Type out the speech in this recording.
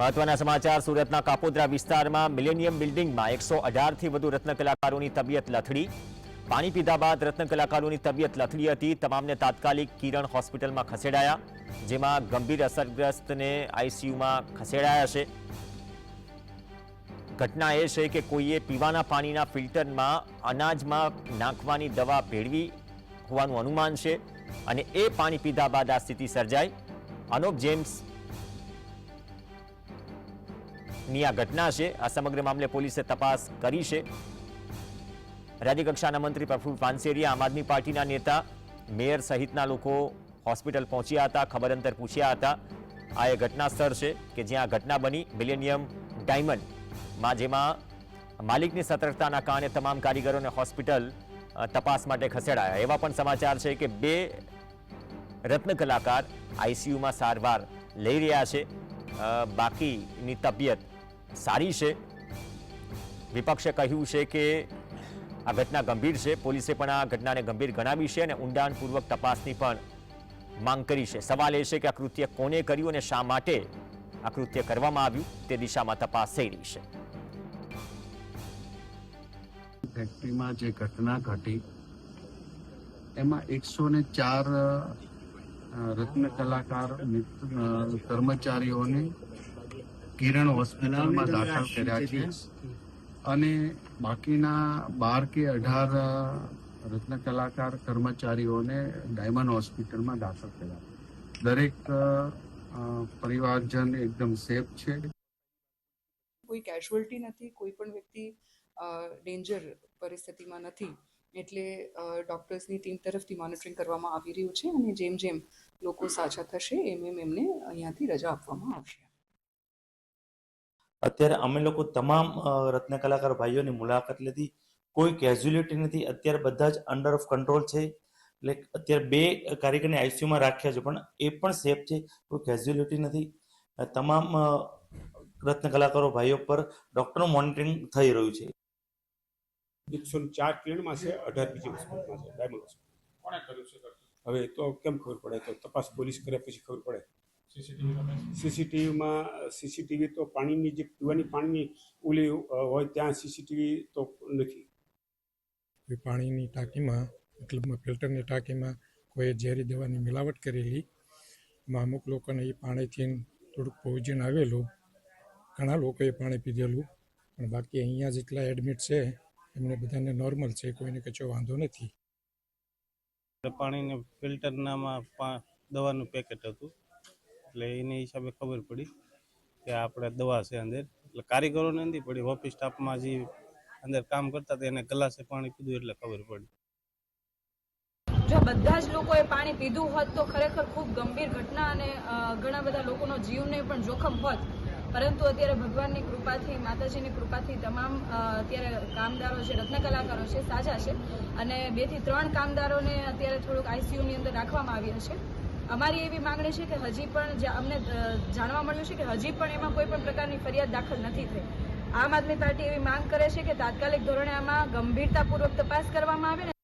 મહત્વના સમાચાર, સુરતના કાપોદ્રા વિસ્તારમાં મિલેનિયમ બિલ્ડિંગમાં એકસો અઢારથી વધુ રત્ન તબિયત લથડી. પાણી પીધા બાદ રત્ન તબિયત લથડી હતી. તમામને તાત્કાલિક કિરણ હોસ્પિટલમાં ખસેડાયા, જેમાં ગંભીર અસરગ્રસ્તને આઈસીયુમાં ખસેડાયા છે. ઘટના એ છે કે કોઈએ પીવાના પાણીના ફિલ્ટરમાં અનાજમાં નાખવાની દવા ભેળવી હોવાનું અનુમાન છે અને એ પાણી પીધા બાદ આ સ્થિતિ સર્જાઈ. અનોપ જેમ્સ ની આ ઘટના છે. આ સમગ્ર મામલે પોલીસે તપાસ કરી છે. રાજ્યકક્ષાના મંત્રી પ્રફુલ પાનસેરિયા, આમ આદમી પાર્ટીના નેતા, મેયર સહિતના લોકો હોસ્પિટલ પહોંચ્યા હતા ખબર અંતર પૂછ્યા હતા. આ એ ઘટના સ્થળ છે કે જ્યાં ઘટના બની. મિલેનિયમ ડાયમંડમાં જેમાં માલિકની સતર્કતાના કારણે તમામ કારીગરોને હોસ્પિટલ તપાસ માટે ખસેડાયા. એવા પણ સમાચાર છે કે બે રત્ન કલાકાર આઈસીયુમાં સારવાર લઈ રહ્યા છે. બાકીની તબિયત સારી છે. વિપક્ષે કહ્યું છે કે આ ઘટના ગંભીર છે. પોલીસે પણ આ ઘટનાને ગંભીર ગણાવી છે અને ઊંડાણપૂર્વક તપાસની પણ માંગ કરી છે. સવાલ એ છે કે આ કૃત્ય કોને કર્યું અને શા માટે આ કૃત્ય કરવામાં આવ્યું તે દિશામાં તપાસ થઈ રહી છે. ફેક્ટરીમાં જે ઘટના ઘટી, એમાં એકસો ને ચાર રત્ન કલાકાર કર્મચારીઓને કિરણ હોસ્પિટલમાં દાખલ કર્યા છે અને બાકીના બાર કે અઢાર રત્ન કલાકાર કર્મચારીઓને ડાયમંડ હોસ્પિટલમાં દાખલ કર્યા દરેક પરિવારજન એકદમ સેફ છે. કોઈ કેઝ્યુઅલ્ટી નથી કોઈ પણ વ્યક્તિ ડેન્જર પરિસ્થિતિમાં નથી. એટલે ડૉક્ટર્સની ટીમ તરફથી મોનિટરિંગ કરવામાં આવી રહ્યું છે અને જેમ જેમ લોકો સાજા થશે એમ એમ એમને અહીંયાથી રજા આપવામાં આવશે. અત્યારે અમે લોકો તમામ રત્ન કલાકાર ભાઈઓની મુલાકાત લીધી. કોઈ કેઝ્યુલિટી નથી. અત્યારે બધા જ અંડર ઓફ કંટ્રોલ છે. એટલે અત્યારે બે કારીગરને આઈસીયુમાં રાખ્યા છે પણ એ પણ સેફ છે. કોઈ કેઝ્યુલિટી નથી. તમામ રત્ન કલાકારો ભાઈઓ પર ડોક્ટરનું મોનિટરિંગ થઈ રહ્યું છે. એકસો ચાર કિરણમાં છે અઢાર બીજી હોસ્પિટલમાં છે. ડાયમંડ હોસ્પિટલ કોણે કર્યું છે હવે તો કેમ ખબર પડે? તો તપાસ પોલીસ કરે પછી ખબર પડે. સીસીટીવીમાં સીસીટીવી તો પાણીની જે પીવાની પાણીની ઓલી હોય ત્યાં સીસીટીવી તો નથી. પાણીની ટાંકીમાં મતલબ ફિલ્ટરની ટાંકીમાં કોઈ ઝેરી દવાની મિલાવટ કરેલી. એમાં અમુક લોકોને એ પાણીથી થોડુંક પોઈઝન આવેલું. ઘણા લોકોએ પાણી પીધેલું. પણ બાકી અહીંયા જેટલા એડમિટ છે એમને બધાને નોર્મલ છે કોઈને કચો વાંધો નથી. પાણીને ફિલ્ટરનામાં દવાનું પેકેટ હતું. એટલે એની હિસાબે ખબર પડી કે આપણે દવા છે અંદર. એટલે કારીગરોને નથી પડી ઓફિસ સ્ટાફમાં જે અંદર કામ કરતા હતા, એને ગ્લાસે પાણી પીધું એટલે ખબર પડી. જો બધા જ લોકોએ પાણી પીધું હોત તો ખરેખર ખૂબ ગંભીર ઘટના અને ઘણા બધા લોકોનો જીવને પણ જોખમ હોત. પરંતુ અત્યારે ભગવાનની કૃપાથી, માતાજીની કૃપાથી તમામ અત્યારે કામદારો છે, રત્ન કલાકારો છે, સાજા છે. અને બેથી ત્રણ કામદારોને અત્યારે થોડુંક આઈસીયુની અંદર રાખવામાં આવ્યા છે. અમારી એવી માંગણી છે કે હજી પણ અમને જાણવા મળ્યું છે કે હજી પણ એમાં કોઈ પણ પ્રકારની ફરિયાદ દાખલ નથી થઈ. આમ આદમી પાર્ટી એવી માંગ કરે છે કે તાત્કાલિક ધોરણે આમાં ગંભીરતાપૂર્વક તપાસ કરવામાં આવે